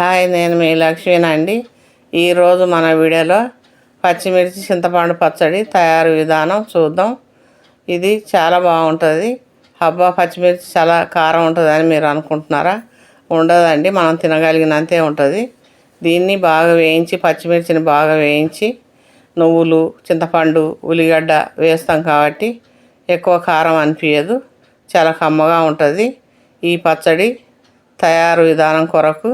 Hi నేను మీ లక్ష్మీనండి ఈరోజు మన వీడియోలో పచ్చిమిర్చి చింతపండు పచ్చడి తయారు విధానం చూద్దాం. ఇది చాలా బాగుంటుంది. హబ్బా పచ్చిమిర్చి చాలా కారం ఉంటుందని మీరు అనుకుంటున్నారా? ఉండదండి మనం తినగలిగినంతే ఉంటుంది. దీన్ని బాగా వేయించి పచ్చిమిర్చిని బాగా వేయించి నువ్వులు చింతపండు ఉల్లిగడ్డ వేస్తాం కాబట్టి ఎక్కువ కారం అనిపించదు చాలా కమ్మగా ఉంటుంది. ఈ పచ్చడి తయారు విధానం కొరకు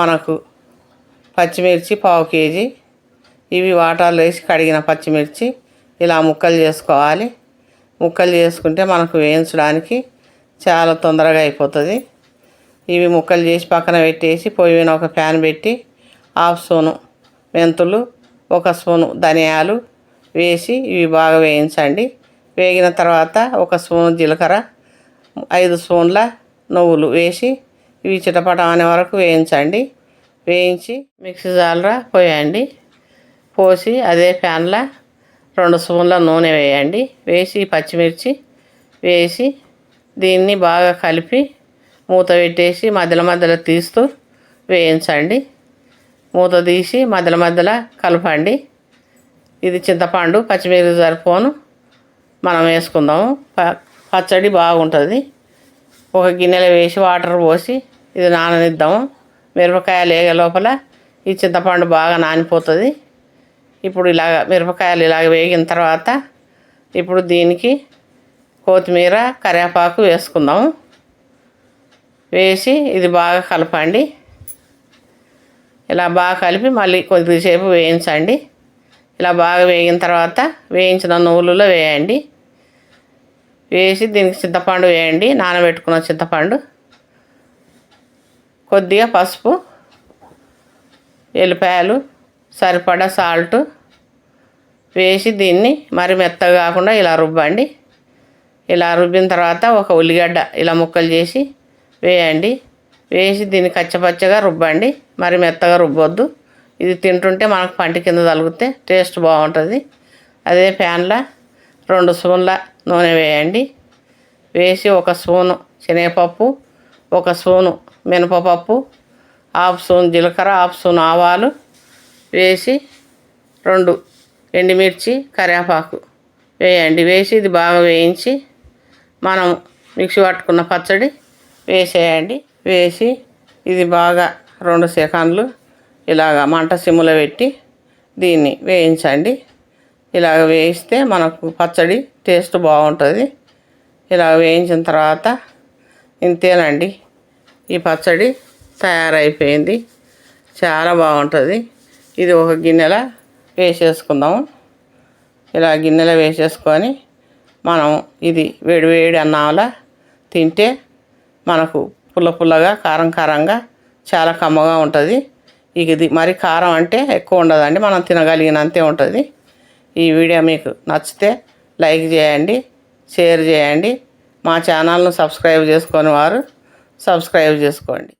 మనకు పచ్చిమిర్చి పావు కేజీ. ఇవి వాటర్లో వేసి కడిగిన పచ్చిమిర్చి ఇలా ముక్కలు చేసుకోవాలి. ముక్కలు చేసుకుంటే మనకు వేయించడానికి చాలా తొందరగా అయిపోతుంది. ఇవి ముక్కలు చేసి పక్కన పెట్టేసి పొయ్యి మీద ఒక ప్యాన్ పెట్టి హాఫ్ స్పూను మెంతులు ఒక స్పూను ధనియాలు వేసి ఇవి బాగా వేయించండి. వేగిన తర్వాత ఒక స్పూను జీలకర్ర ఐదు స్పూన్ల నువ్వులు వేసి ఇవి చిటపట అనే వరకు వేయించండి. వేయించి మిక్సీ జాలరా పోయండి. పోసి అదే ఫ్యాన్లో రెండు స్పూన్ల నూనె వేయండి. వేసి పచ్చిమిర్చి వేసి దీన్ని బాగా కలిపి మూత పెట్టేసి మధ్యలో మధ్యలో తీస్తూ వేయించండి. మూత తీసి మధ్యలో మధ్యలో కలపండి. ఇది చింతపండు పచ్చిమిర్చి సరిపోను. మనం వేసుకుందాము. పచ్చడి బాగుంటుంది. ఒక గిన్నెలో వేసి వాటర్ పోసి ఇది నాననిద్దాము. మిరపకాయలు వేగే లోపల ఈ చింతపండు బాగా నానిపోతుంది. ఇప్పుడు ఇలాగ మిరపకాయలు ఇలాగ వేగిన తర్వాత ఇప్పుడు దీనికి కొత్తిమీర కరివేపాకు వేసుకుందాము. వేసి ఇది బాగా కలపండి. ఇలా బాగా కలిపి మళ్ళీ కొద్దిసేపు వేయించండి. ఇలా బాగా వేగిన తర్వాత వేయించిన నువ్వులలో వేయండి. వేసి దీనికి చింతపండు వేయండి. నానబెట్టుకున్న చింతపండు. కొద్దిగా పసుపు ఎల్లిపాయలు సరిపడా సాల్ట్ వేసి దీన్ని మరి మెత్తగా కాకుండా ఇలా రుబ్బండి. ఇలా రుబ్బిన తర్వాత ఒక ఉల్లిగడ్డ ఇలా ముక్కలు చేసి వేయండి. వేసి దీన్ని కచ్చపచ్చగా రుబ్బండి. మరి మెత్తగా రుబ్బొద్దు. ఇది తింటుంటే మనకు పంట కింద తలిగితే టేస్ట్ బాగుంటుంది. అదే ప్యాన్లో రెండు స్పూన్ల నూనె వేయండి. వేసి ఒక స్పూను శనగపప్పు ఒక స్పూను మినపపప్పు హాఫ్ స్పూన్ జీలకర్ర హాఫ్ స్పూన్ ఆవాలు వేసి రెండు ఎండుమిర్చి కరివేపాకు వేయండి. వేసి ఇది బాగా వేయించి మనం మిక్సీ పట్టుకున్న పచ్చడి వేసేయండి. వేసి ఇది బాగా రెండు సెకండ్లు ఇలాగ మంట సిమ్లో పెట్టి దీన్ని వేయించండి. ఇలాగ వేయిస్తే మనకు పచ్చడి టేస్ట్ బాగుంటుంది. ఇలా వేయించిన తర్వాత ఇంతేనండి. ఈ పచ్చడి తయారైపోయింది. చాలా బాగుంటుంది. ఇది ఒక గిన్నెలో వేసేసుకుందాము. ఇలా గిన్నెలో వేసేసుకొని మనం ఇది వేడి వేడి అన్నంలా తింటే మనకు పుల్ల పుల్లగా కారం కారంగా చాలా కమ్మగా ఉంటుంది. ఇది మరి కారం అంటే ఎక్కువ ఉండదండి. మనం తినగలిగినంతే ఉంటుంది. ఈ వీడియో మీకు నచ్చితే లైక్ చేయండి షేర్ చేయండి. మా ఛానల్ను సబ్స్క్రైబ్ చేసుకొని వారు సబ్స్క్రైబ్ చేసుకోండి.